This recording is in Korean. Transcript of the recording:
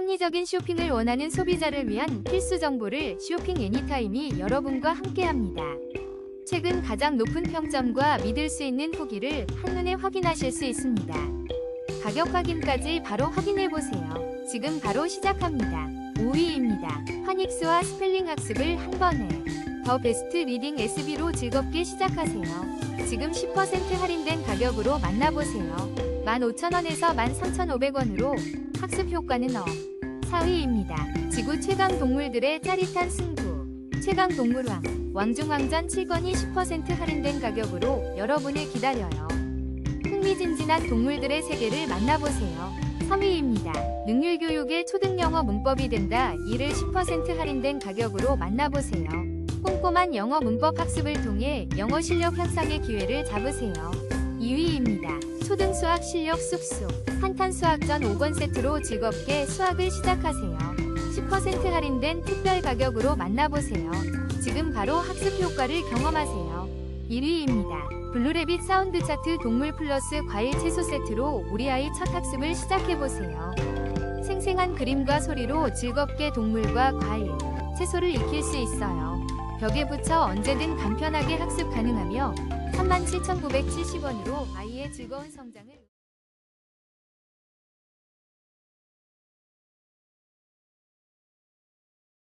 합리적인 쇼핑을 원하는 소비자를 위한 필수 정보를 쇼핑 애니타임이 여러분과 함께합니다. 최근 가장 높은 평점과 믿을 수 있는 후기를 한눈에 확인하실 수 있습니다. 가격 확인까지 바로 확인해 보세요. 지금 바로 시작합니다. 5위입니다. 파닉스와 스펠링 학습을 한 번에 더 베스트 리딩 SB로 즐겁게 시작하세요. 지금 10% 할인된 가격으로 만나보세요. 15,000원에서 13,500원으로 학습 효과는 업. 4위입니다. 지구 최강 동물들의 짜릿한 승부. 최강 동물왕. 왕중왕전 7권이 10% 할인된 가격으로 여러분을 기다려요. 흥미진진한 동물들의 세계를 만나보세요. 3위입니다. 능률 교육의 초등 영어 문법이 된다. 이를 10% 할인된 가격으로 만나보세요. 꼼꼼한 영어 문법 학습을 통해 영어 실력 향상의 기회를 잡으세요. 2위입니다. 초등 수학 실력 쑥쑥. 한탄 수학전 5권 세트로 즐겁게 수학을 시작하세요. 10% 할인된 특별 가격으로 만나보세요. 지금 바로 학습 효과를 경험하세요. 1위입니다. 블루레빗 사운드 차트 동물 플러스 과일 채소 세트로 우리 아이 첫 학습을 시작해보세요. 생생한 그림과 소리로 즐겁게 동물과 과일, 채소를 익힐 수 있어요. 벽에 붙여 언제든 간편하게 학습 가능하며 37,970원으로 아이의 즐거운 성장을